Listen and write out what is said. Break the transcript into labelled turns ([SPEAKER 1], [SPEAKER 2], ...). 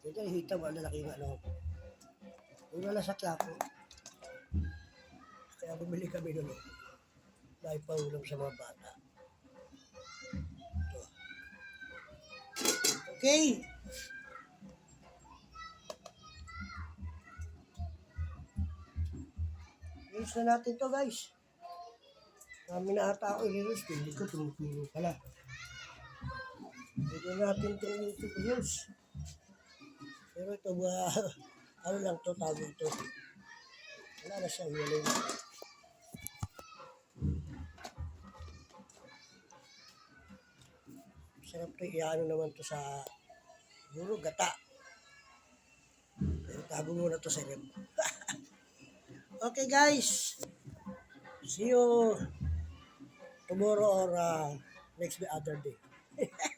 [SPEAKER 1] Ito yung hita mo, lalaking ano. Yung wala sa Quiapo. Kaya bumili kami nun. eh. Dahil paulam sa mga bata. Ito. Okay. Release na natin to guys. Kami na ata ako i-release. Hindi ko tumutulo pala. Pwede natin itong YouTube Reels. Pero ito ba, ano lang to tago ito. Wala na siyang yellow. Sarap to, iano naman to sa siguro gata. Pero tago muna to sa rem. okay guys. See you tomorrow or uh, next other day.